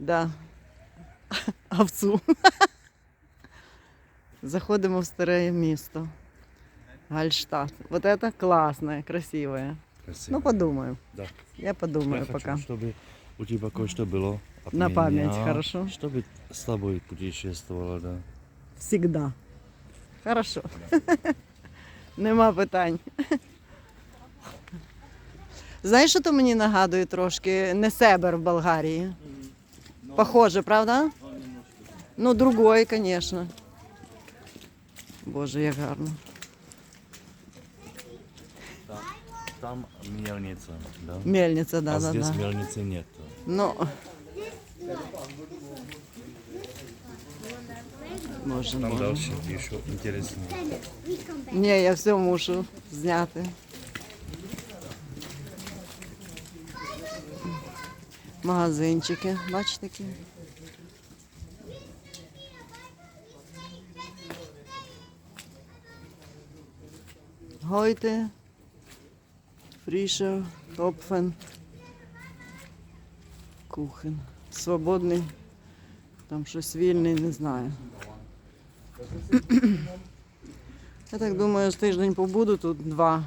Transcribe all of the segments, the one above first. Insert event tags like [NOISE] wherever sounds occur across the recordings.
Да. [LAUGHS] Овцу. Заходимо в старе місто. Гальштадт. Вот это классное, красивое. Красиво. Ну, подумаем. Да. Я подумаю Я хочу, пока. чтобы у тебя кое-что было. от На меня, память, хорошо. Чтобы с тобой путешествовала, да. Всегда. Хорошо. [LAUGHS] Нема питань. [LAUGHS] Знаєш, що то мені нагадує трошки? Не Себер в Болгарії. Похоже, правда? Ну, другой, звісно. Боже, як гарно. Там мельница, да? Мельниця, да, а да, здесь да. мельницы нет. Ну. Боже, Там Боже. дальше еще интереснее. Ні, я все мушу зняти. Магазинчики, бачите які? Гойте, Фрішер, Топфен, Кухен. Свободний, там щось вільний, не знаю. Я так думаю, з тиждень побуду тут два.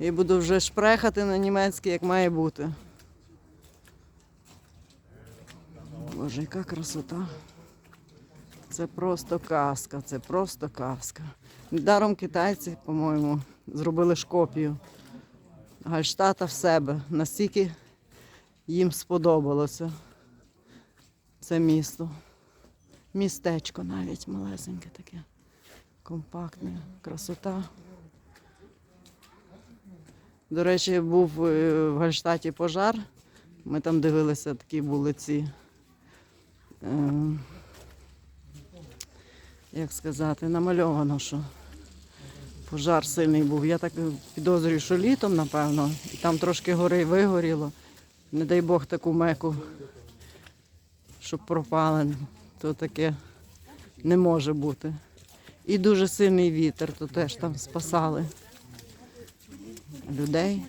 І буду вже шпрехати на німецький, як має бути. Боже, яка красота. Це просто казка, це просто казка. Даром китайці, по-моєму, зробили ж копію Гальштата в себе. Настільки їм сподобалося це місто. Містечко навіть малесеньке таке. Компактне, красота. До речі, був е, в Гальштаті пожар. Ми там дивилися, такі були ці. Е, як сказати, намальовано, що пожар сильний був. Я так підозрюю, що літом, напевно, і там трошки гори вигоріло. Не дай Бог таку меку, щоб пропали, то таке не може бути. І дуже сильний вітер, то теж там спасали людей.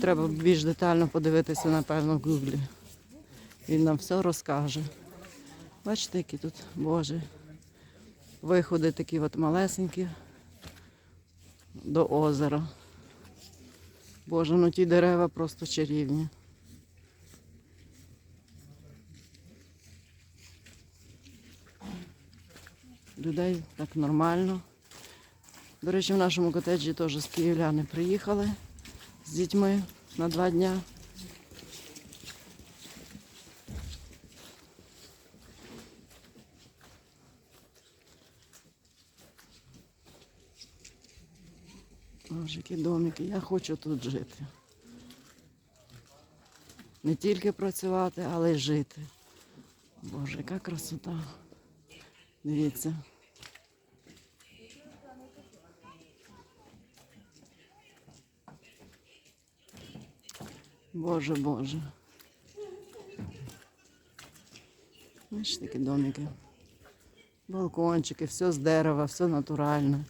Треба більш детально подивитися, напевно, в Гуглі. Він нам все розкаже. Бачите, які тут, Боже, виходи такі от малесенькі до озера. Боже, ну ті дерева просто чарівні. Людей так нормально. До речі, в нашому котеджі теж з київляни приїхали з дітьми на два дня. Які домики. Я хочу тут жити. Не тільки працювати, але й жити. Боже, яка красота. Дивіться. Боже, Боже. Бачиш такі домики. Балкончики, все з дерева, все натуральне.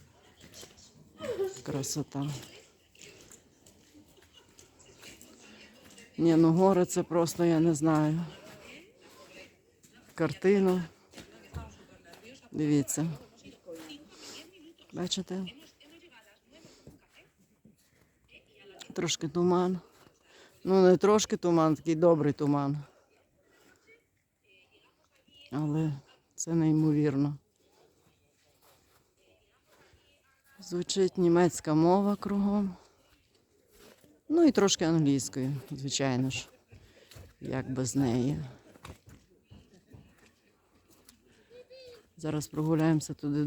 Красота. Ні, ну гори це просто я не знаю. Картина. Дивіться. Бачите? Трошки туман. Ну, не трошки туман, такий добрий туман. Але це неймовірно. Звучить німецька мова кругом. Ну і трошки англійською, звичайно ж. Як без неї. Зараз прогуляємося туди